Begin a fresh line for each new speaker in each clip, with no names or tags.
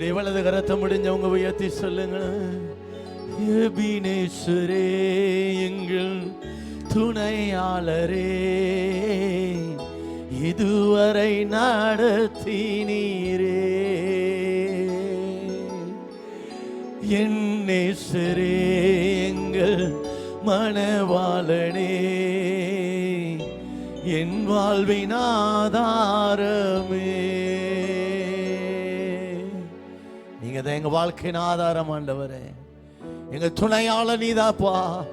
அப்படியே வலது கரத்தை முடிஞ்சவங்க உயர்த்தி சொல்லுங்க. எபினேஸ்வரே எங்கள் துணையாளரே இதுவரை நடத்தினீரே என் என்னேஸ்வரே எங்கள் மனவாளனே என் வாழ்வின் ஆதாரமே. நீங்க தான் எங்கள் வாழ்க்கையின் ஆதாரம் ஆண்டவரே. எங்கள் துணையாள நீதாப்பா.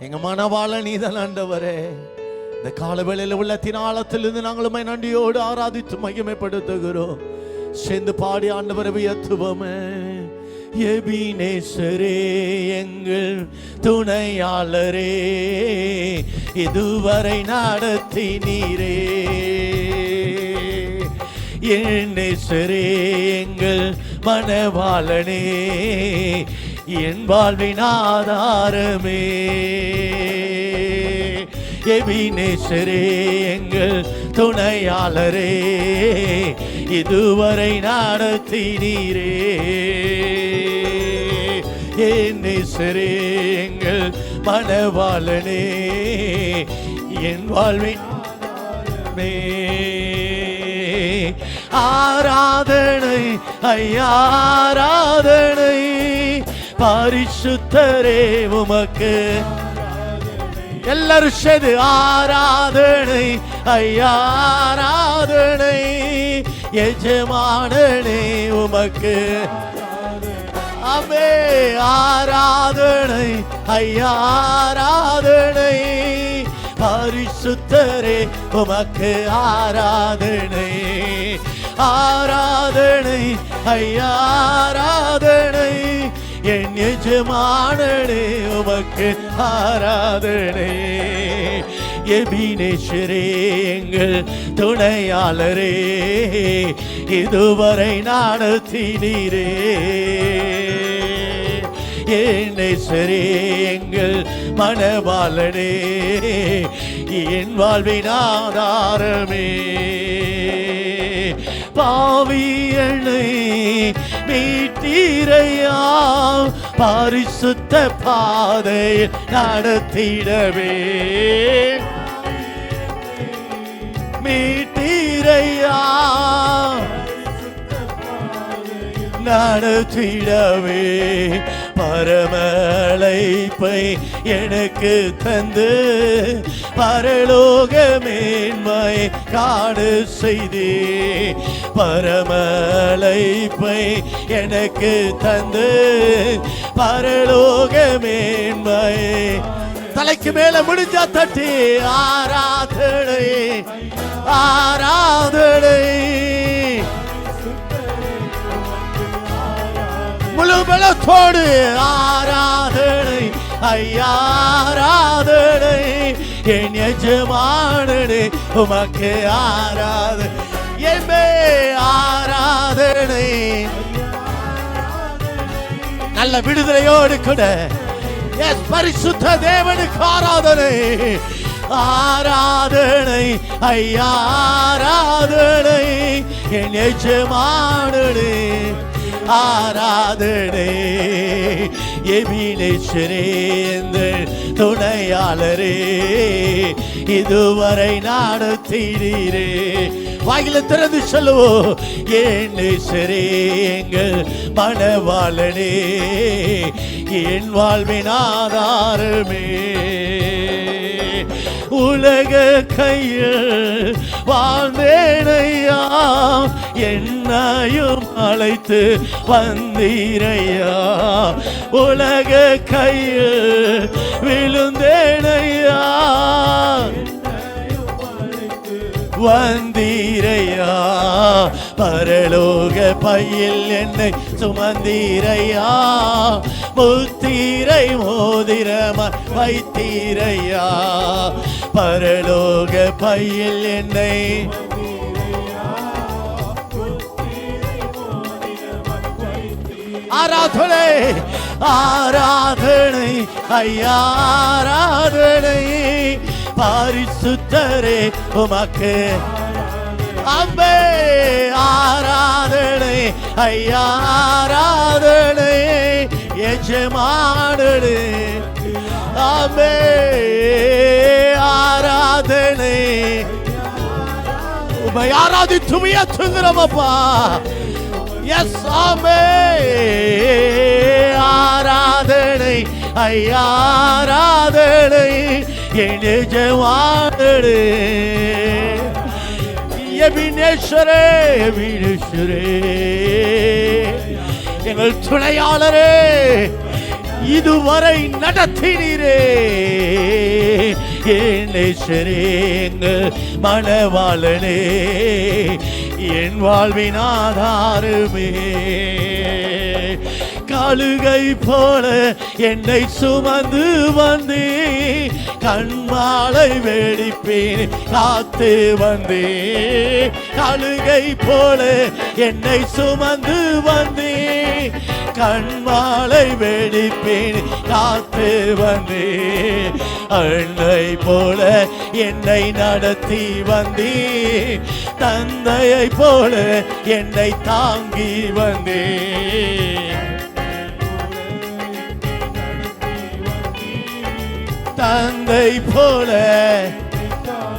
எங்கள் மனவாள நீதான் ஆண்டவரே. இந்த காலவேளையில் உள்ளத்தின் ஆழத்திலிருந்து நாங்களுமே நன்றியோடு ஆராதித்து மகிமைப்படுத்துகிறோம். சேர்ந்து பாடி ஆண்டவரை உயர்த்துவோமே. எபினேசரே எங்கள் துணையாளரே இதுவரை நடத்தினீரே. என்னேசரே எங்கள் மனவாளனே என் வாழ்வின் ஆதாரமே எபினேசரே எங்கள் துணையாளரே இதுவரை நடத்தினீரே ஏசரே எங்கள் மனவாளனே என் வாழ்வின் ஆதாரமே. ஆராதனை ஐயாராதனை பரிசுத்தரே உமக்கு. எல்லாரும் சேர்ந்து ஆராதனை ஐயாராதனை எஜமானனே உமக்கு. அமே ஆராதனை ஐயாராதனை பரிசுத்தரே உமக்கு ஆராதனை. ஆராதனை ஐயா ஆராதனை. என் எஜமானனே உமக்கு ஆராதனை. எபினேஸ்வரே எங்கள் துணையாளரே இதுவரை நடத்தினீரே என்னை எங்கள் மனவாளனே என் வாழ்வின் ஆதாரமே. பாவியனை மீட்டீரையா பரிசுத்த பாதை நடத்திடவே. மீட்டீரையா நடத்திடவே. பரமழைப்பை எனக்கு தந்து பரலோகமேன்மை காடு செய்தே. பரமழைப்பை எனக்கு தந்து பரலோகமேன்மை. தலைக்கு மேல முடிஞ்சா தட்டி ஆராதனை ஆராதனை. முழு பலத்தோடு ஆராதனை ஐயாராதனை என் எஜமானனே உமக்கு ஆராத எம்மே ஆராதனை. நல்ல விடுதலையோடு கூட எஸ் பரிசுத்த தேவனுக்கு ஆராதனை. ஆராதனை ஐயாராதனை என் எஜமானனே ஆராதனை. எபினேஸ்வரேந்தர் துணையாளரே இதுவரை நடத்தினீரே. வாயில திறந்து சொல்லுவோ ஏன்னேஸ்வரே எங்கள் மனவாளனே என் வாழ்வின் ஆதாரமே. உலக கையில் வாழ்ந்தேனையா என்னையும் அழைத்து வந்தீரையா? உலக கையில் விழுந்தேனையா? வந்தீரையா? பரலோக பையில் என்னை சுமந்தீரையா? முத்தீரை மோதிரம வைத்தீரையா? பரலோக பையில் என்னை ஆராதனை ஆராதனை ஐயா ஆராதனை. பரிசுத்தரே உமக்கு. அம்பே ஆராதனை ஐயா ஆராதனை. எஜமானனே. அம்பே ஆராதனை. உமை ஆராதித்து உயர்த்துகிறோமப்பா எஸ் ஆமே ஆராதனை ஐயாராதனை எழுஜவாடு எபினேஸ்வரே எபினேஸ்வரே எங்கள் துணையாளரே இதுவரை நடத்தினீரே. ஏனேஸ்வரே எங்கள் மணவாளனே. என் வாழ்வின் ஆதாரமே. கழுகை போல என்னை சுமந்து வந்தே. கண்மாலை வெடிப்பேன் காத்து வந்தே. கழுகை போல என்னை சுமந்து வந்தே. கண்மாலை வெடிப்பேன் காத்து வந்தே. அன்னை போல என்னை நடத்தி வந்தே. தந்தையை போல என்னை தாங்கி வந்தே. தந்தை போல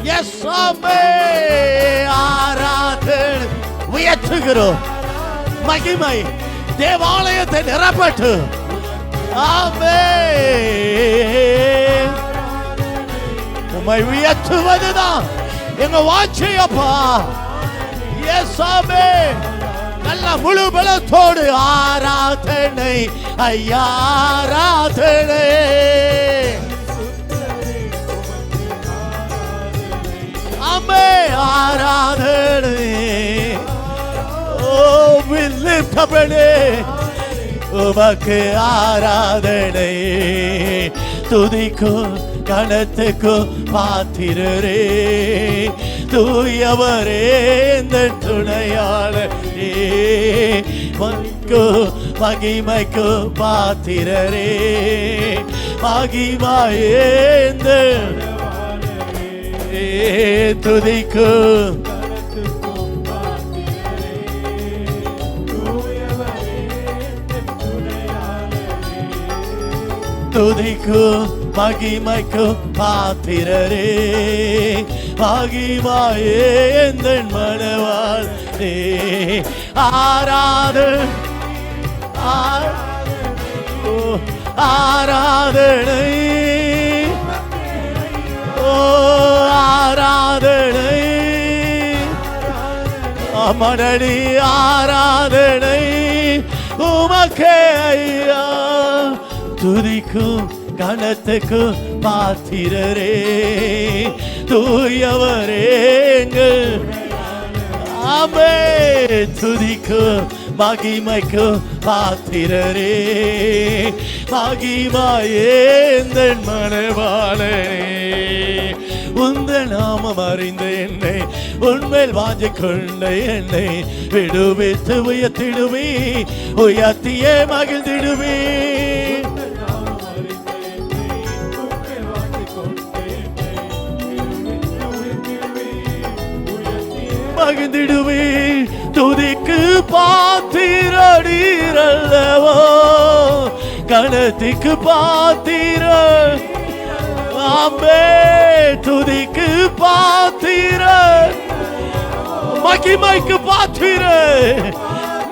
எஸ் ஆராதன் உயர்த்துகிறோம். மகிமை தேவாலயத்தை நிரப்பட்டு. ஆமே. உம்மை உயர்த்துவதுதான். எங்க வாட்சியப்பா எஸ் நல்ல முழு பலத்தோடு ஆராதனை ஐயாராதனை அம்மே ஆராதனை. ஓ வில்லு lift உமக்கு ஆராதனை. துதிக்கும் கணத்துக்கும் பாத்திரரே தூயவரே இந்த துணையாளரே. மக்கு மகிமைக்கு பாத்திரரே மகிமாயே துதிக்கு துதிக்கு மகிமைக்கும் பாத்திரரே. மகிமாயே எந்த மனவாள் ஆராத ஆராது ஆராதனை. ஓ ஆராதனை. அமரடி ஆராதனை. உமக்கே ஐயா துதிக்கும் கணத்துக்கும் பாத்திரரே தூயவரேங்கள் ஆமே துதிக்கும் மகிமைக்கும் பாத்திரரே. மகிமாயேந்தன் மனவாளே உந்த நாமம் அறிந்த என்னை உண்மையில் வாஞ்சை கொண்ட என்னை விடுவித்து உயர்த்திடுவே உயர்த்தியே மகிழ்ந்திடுவே மகிழ்ந்திடுவே துதிக்கு பாத்திரடீரல்லவோ? கணத்துக்கு பாத்திர ஆம்பே துதிக்கு பாத்திர. மகிமைக்கு பாத்திர.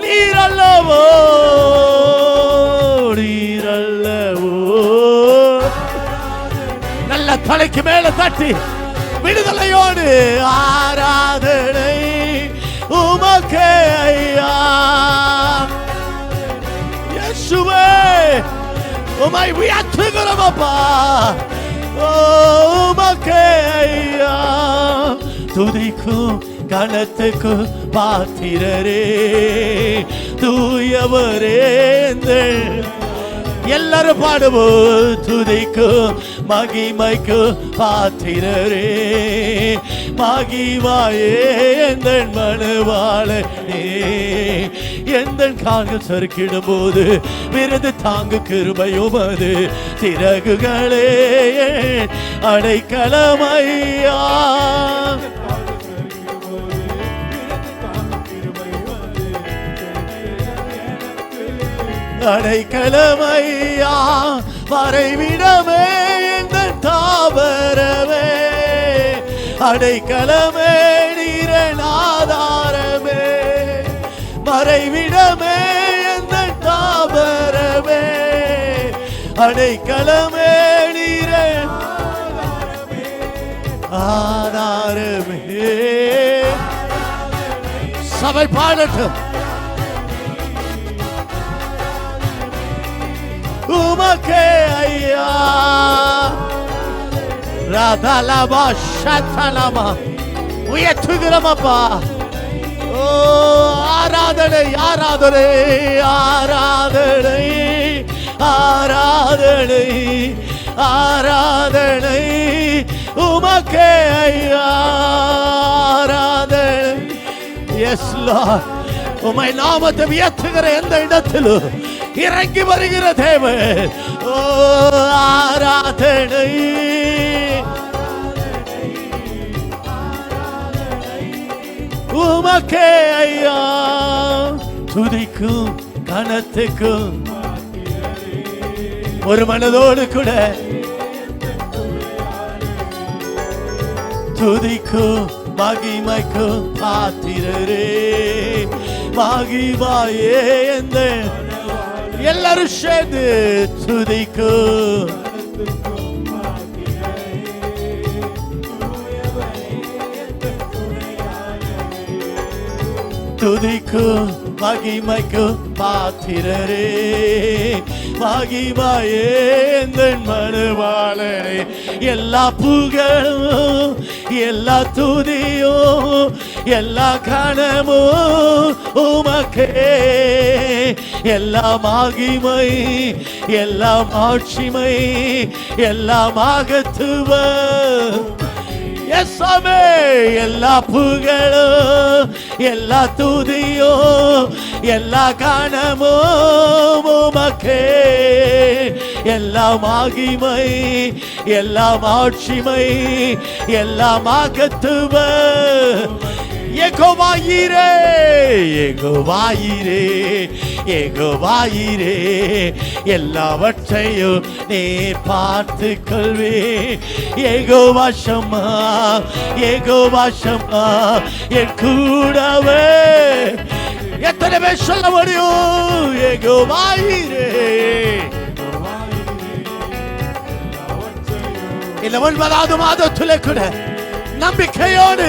நீரல்லவோ? நீரல்லவோ? நல்ல தலைக்கு மேல தட்டி விடுதலையோடு ஆராதனை உமக்கே ஐயா இயேசுவே உமை உயர்த்துகிறோம் அப்பா ஓ, உமக்கே ஐயா துதிக்கும் கணத்துக்கு பாத்திரரே தூயவரே எல்லாரும் பாடுவோம் துதிக்கும் மகிமைக்கு பாத்திரரே மகிவாயே எந்த மனுவாளே. எந்த கால்கள் சறுக்கிடும் போது விருது தாங்கு கிருபையும் அது. சிறகுகளே அடைக்கலமையா. அடைக்கலமையா. வரைவிடமே இந்த தாவரமே. அடைக்கலமே நீரன் ஆதாரமே மறைவிடமே எந்த தாபரமே. அடைக்கலமே நீரன் ஆதாரமே. சபை பாடட்டும். உமக்கே ஐயா. ராதாலாமா ஷாத்தாலாமா உயர்த்துகிறோமப்பா. ஓ ஆராதனை ஆராதனை ஆராதனை ஆராதனை ஆராதனை. உமக்கே ஐயா ஆராதனை. எஸ் லார்ட் உமை நாமத்தை வியத்துகிற எந்த இடத்திலும் இறங்கி வருகிற தேவன். ஓ ஆராதனை. உமக்கே ஐயா. துதிக்கும் கனத்துக்கும். ஒரு மனதோடு கூட துதிக்கும் மகிமைக்கும் பாத்திரரே மகிமாயே எந்த எல்லாரும் சேர்ந்து துதிக்கும். துதிக்கும் மகிமைக்கும் பாத்திரரே. மகிமாயே எந்தன் மனுவாளரே எல்லா புகழும் எல்லா துதியும் எல்லா கணமும் உமக்கே. எல்லா மகிமை எல்லா மாட்சிமை எல்லா மகத்துவம் எஸ்ஸாமே எல்லா புகழும் எல்லா துதியும் எல்லா கணமும் உமக்கே. எல்லாம் ஆகிமை எல்லாம் ஆட்சிமை எல்லாம் ஆகத்துவ எகோவாயிரே எகோவாயிரே எகோவாயிரே எல்லாவற்றையும் நீ பார்த்து கொள்வே ஏகோ வாசமா ஏகோ வாசமா என் கூடவே. எத்தனை பேர் சொல்ல முடியும்? ஏகோ இல்லை ஒன்பதாவது மாதத்துல கூட நம்பிக்கையோடு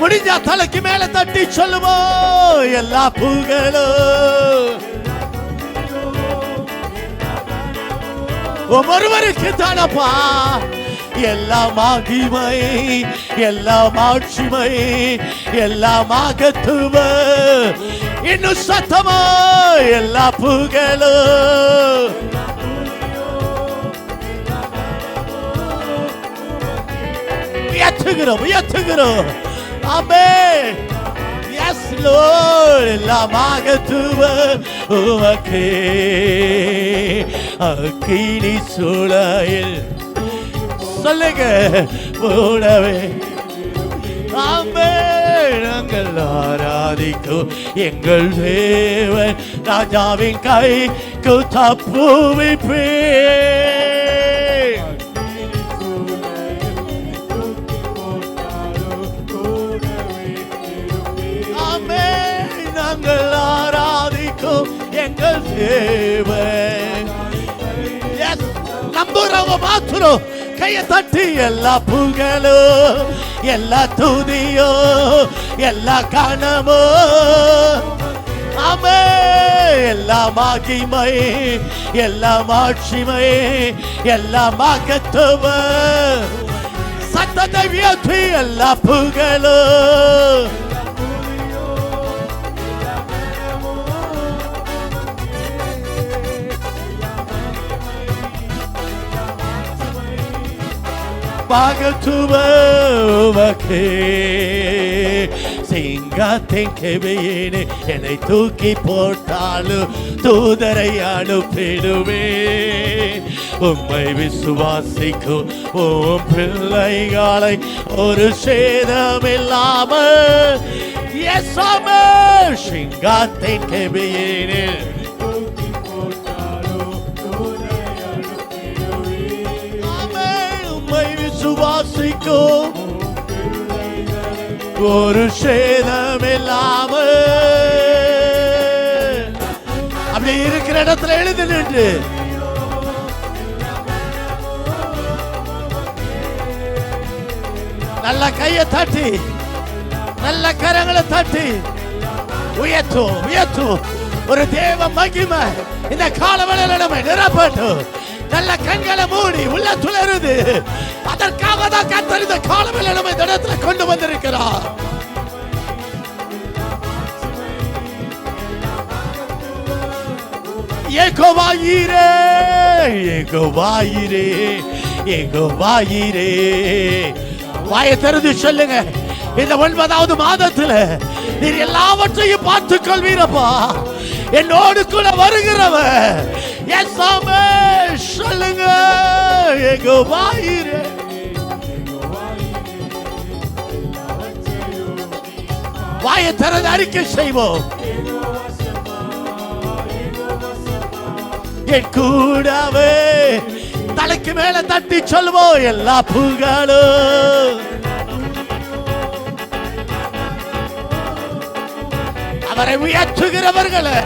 முடிஞ்சா தலைக்கு மேல தட்டி சொல்லுவோம் எல்லா புகழும். ஒவ்வொருவருக்கு தானப்பா எல்லாம் மகிமை எல்லாம் ஆட்சிமை எல்லாம் ஆகத்துவ. இன்னும் சத்தமா எல்லா புகழும். உயர்த்துகிறோம் உயர்த்துகிறோம் ஆமே எஸ் லோர் எல்லாம் ஆகத்துவ உமக்கே அக்கினி சூழல் சொல்லுங்க மூடவே. நாங்கள் ஆராதிக்கும் எங்கள் தேவன் ராஜாவின் கை தப்புவிப்பே எங்கள் தேவன். நம்புறவங்க மாத்திரம் கையை தட்டி எல்லா புகழும் எல்லா துதியோ எல்லா கனமோ ஆமே. எல்லா மாகிமை எல்லா மாட்சிமை எல்லா மாகத்துவ சத்தத்தை வியற்றி எல்லா புகழும். பாகத்துவமக்கே சிங்கத்தின் கெவையேனே என்னை தூக்கி போட்டாலும் தூதரை அனுப்பிடுவே உம்மை விசுவாசிக்கும் உம் பிள்ளைகளை ஒரு சேதமில்லாமல். இயேசுவே சிங்காத்தின் கெபியேனில் விசுவாசிக்கும் ஒரு சேதம் இல்லாம அப்படி இருக்கிற இடத்துல எழுதி நின்று. நல்ல கையை தட்டி நல்ல கரங்களை தட்டி. உயர்த்தும் உயர்த்தும். ஒரு தேவ மகிமை இந்த காலவெளியில நம்ம நிரப்பட்டும். நல்ல கண்களை மூடி உள்ள துளருது அதற்காக தான் கத்தர் இந்த காலவெளியில நம்ம இந்த இடத்துல கொண்டு வந்திருக்கிறார். ஏகோவாயிரே ஏகோவாயிரே ஏகோவாயிரே. வாயை திறந்து சொல்லுங்க. இந்த ஒன்பதாவது மாதத்துல நீர் எல்லாவற்றையும் பார்த்துக் கொள்வீரப்பா என்னோடு கூட என் சாமு. சொல்லுங்க. ஏகோவாயிரே வாயை திறந்து அறிக்கை செய்வோம். என் கூடவே தலைக்கு மேல தட்டி சொல்வோம் எல்லா புகழும் அவரை உயர்த்துகிறவர்களை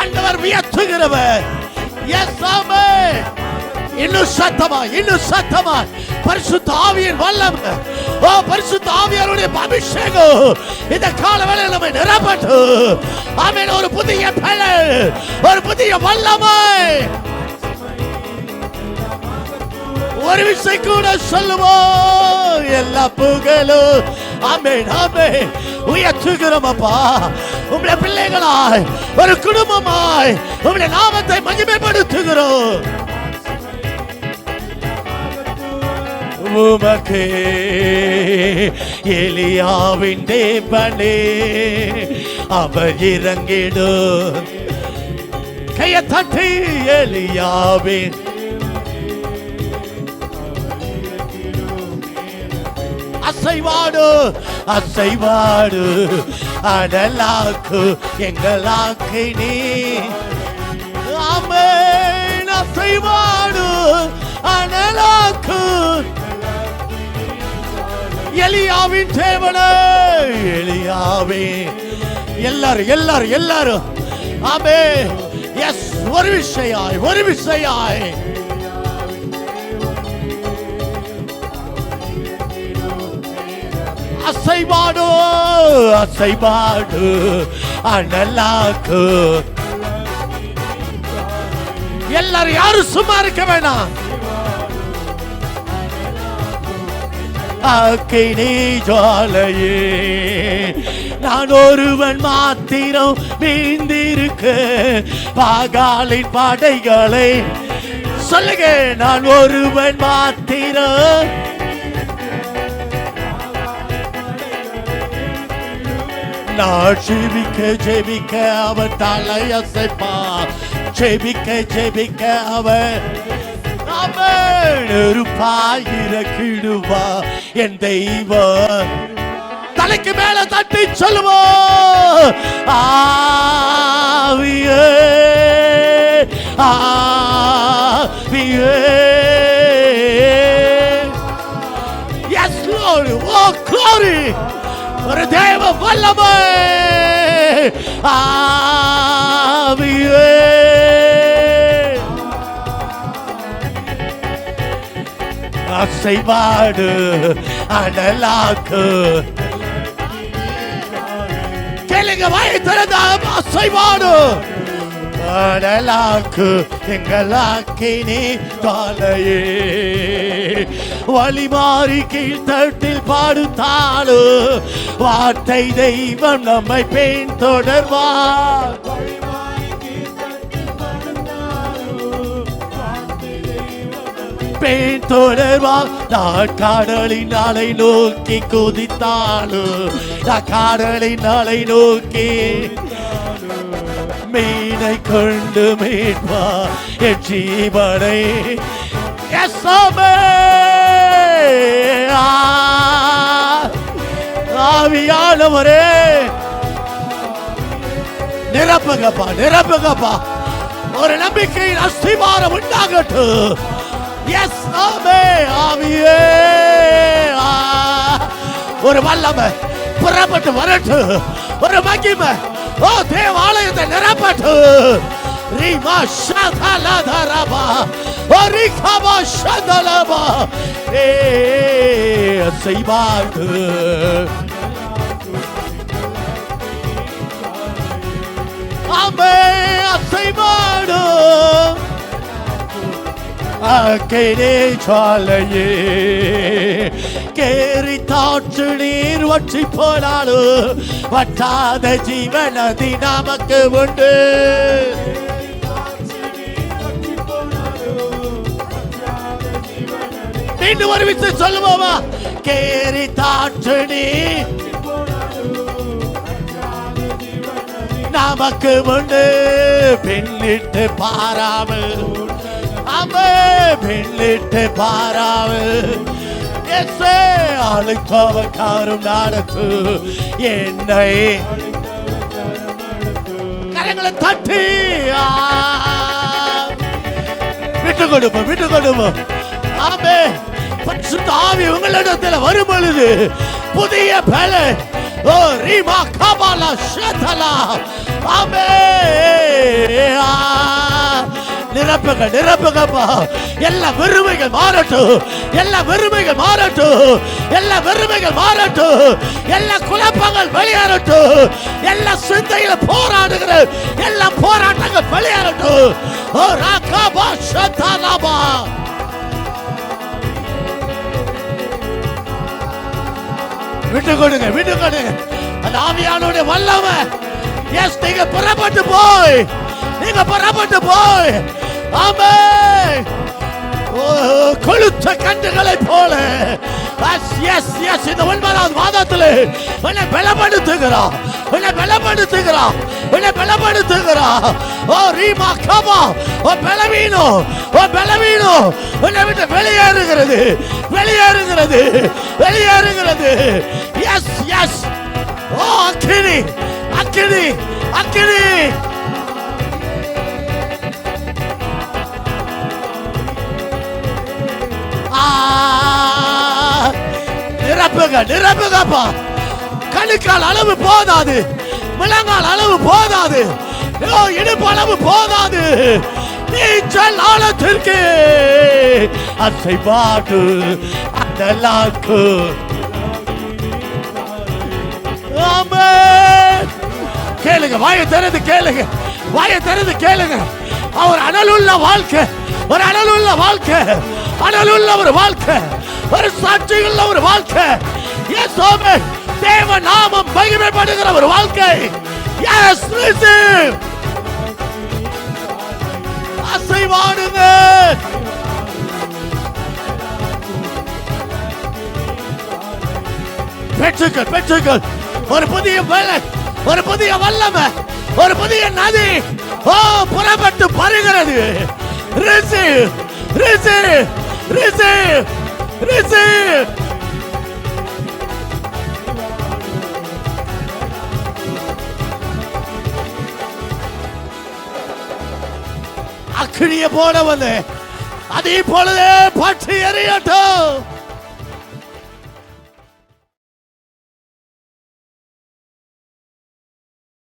ஆண்டவர் உயர்த்துகிறவர். எஸ் ஆமே இன்னும் சத்தமா இன்னும் சத்தமா. பரிசுத்த ஆவியின் வல்லம். ஓ பரிசுத்த ஆவியாருடைய அபிஷேகம். இந்த கால வேளையில் நம்மை நிரப்பட்டு. ஆமீன் ஒரு புதிய பெயர் ஒரு புதிய வல்லமை. ஒரு விசை கூட சொல்லுவோம். எல்லா புகழும். ஆமென் ஆமென். உயர்த்துகிறோம் அப்பா. உங்களுடைய பிள்ளைகளாய் ஒரு குடும்பமாய் உங்களுடைய நாமத்தை மகிமைப்படுத்துகிறோம். உமக்கு எலியாவின் தேவனே அவர் இறங்கிடும் கையை தட்டி எலியாவின் அசைவாடு அசைவாடு. அடலாக்கு எங்களாக்கு நீ. ஆமென் அசைவாடு. அடலாக்கு எலியாவின் தேவனே. எலியாவே. எல்லாரும் எல்லாரும் எல்லாரும் ஆமே எஸ் ஒரு விஷயாய் ஒரு விஷயாய் அசைபாடு அசைபாடு அனலாக்கு. எல்லாரும் யாரும் சும்மா இருக்க வேணாம். அக்கினி ஜாலையே நான் ஒருவன் மாத்திரம் மீந்திருக்க பாகாலின் படைகளை. சொல்லுங்க நான் ஒருவன் மாத்திரம் நாள் ஜெபிக்க ஜெபிக்க அவன் தலையசைப்பா ஜெபிக்க ஜெபிக்க அவர். அவன் என் தெய்வ தலைக்கு மேல தட்டி சொல்லுவோம் ஆவியே ஆவியே. Yes, Lord. Oh, glory. ஒரு தேவ வல்லமை. ஆவியே. அசைவாடு அனலாக்கு. கேளுங்க வாய் திறந்த அசைவாடு. அனலாக்கு எங்களாக்கினி தாலையே வழி மாறி கீழ்த்தட்டில் பாடுத்தாளு. வார்த்தை தெய்வம் நம்மை பெண் தொடர்வார். பெண் தொடர்வார். நான் காடலின் அலை நோக்கி குதித்தாலும் நான் காடலின் அலை நோக்கி மீனை கொண்டு மீட்பா என் ஜீவனை. ஆவியானவரே! நிரப்புங்கப்பா நிரப்புங்கப்பா. ஒரு நம்பிக்கையின் அஸ்திவாரம் உண்டாகட்டும். எஸ் ஆமே ஆவியே! ஆ. ஒரு வல்லமை புறப்பட்டு வரட்டு ஒரு மகிமை ஓ தேவாலயத்தை நிரப்பட்டு ரீமா ஷதலதரபா ஓ ரிகபா ஷதலபா ஏ செய்வாடு அமே அசைவாடு அக்கைனே சாலையே கேரி தாற்று நீர் வற்றி போனாலும் வட்டாத ஜீவனதி நமக்கு உண்டு. மீண்டும் ஒரு விஷயம் சொல்லுவோமா? கேரி தாற்று நீர் நமக்கு உண்டு. பின்னிட்டு பாராமல் அமே பின்னிட்டு பாராமல் எஸ்ஸே அழுக்கவக்காரும் நடத்து. என்னை கரங்களை தட்டி விட்டு கொடுப்போம் விட்டு கொடுப்போம். ஆமே பரிசுத்த ஆவி உங்களிடத்தில் வரும் பொழுது புதிய பல ஓ ரீமா கபாலா ஷதலா ஆமே ஆ. நிரப்புங்க நிரப்புங்கப்பா. எல்லா வெறுமைகள் மாறட்டும். எல்லா வெறுமைகள் மாறட்டும். எல்லா வெறுமைகள் மாறட்டும். எல்லா குழப்பங்கள் வெளியேறட்டும். எல்லா சிந்தையில போராடுகிற எல்லா போராட்டங்கள் வெளியேறட்டும். ஓ ராகாபா ஷதலாபா விட்டு கொடுங்க விட்டு கொடுங்க. அந்த ஆவியானுடைய வல்லமை. எஸ் நீங்க புறப்பட்டு போய். நீங்க புறப்பட்டு போய். ஆமே ஓ, கொழுத்த கண்டுகளை போல. எஸ் எஸ் எஸ் இந்த ஒன்பதாவது மாதத்தில் உன்னை பலப்படுத்துகிறா உன்னை பலப்படுத்துகிறா உன்னை பலப்படுத்துகிறா ஓ ரீமா கமா ஓ பலவீனோ. ஓ பலவீனோ. உன்னை விட்டு வெளியேறுகிறது. வெளியேறுகிறது. வெளியேறுகிறது. எஸ் எஸ் ஓ அக்கினி அக்கினி அக்கினி நிரப்புங்க நிரப்புங்கப்பா கணுக்கால் அளவு போதாது முழங்கால் அளவு போதாது ஐயோ, இடுப்பு அளவு போதாது. நீச்சல் ஆழத்திற்கு அசை பாட்டு அந்த லாக்கு கேளுங்க வாயை திறந்து கேளுங்க வாயை திறந்து கேளுங்க. அவர் அனலுள்ள வாழ்க்கை ஒரு அனலுள்ள வாழ்க்கை அனலுள்ள ஒரு வாழ்க்கை ஒரு சாட்சியுள்ள ஒரு வாழ்க்கை. எஸ் தேவ நாமம் மகிமைப்படுகிற ஒரு வாழ்க்கை. S receive அசைவாடுங்க. பெற்றுக்கள் பெற்றுக்கள் ஒரு புதிய வேலை ஒரு புதிய வல்லமை ஒரு புதிய நதி. ஓ புறப்பட்டு பருகிறது ரிசீவ் ரிசீவ் ரிசீவ் ரிசீவ் கிழிய போல அதே போலவே பற்றி எறியட்டும்.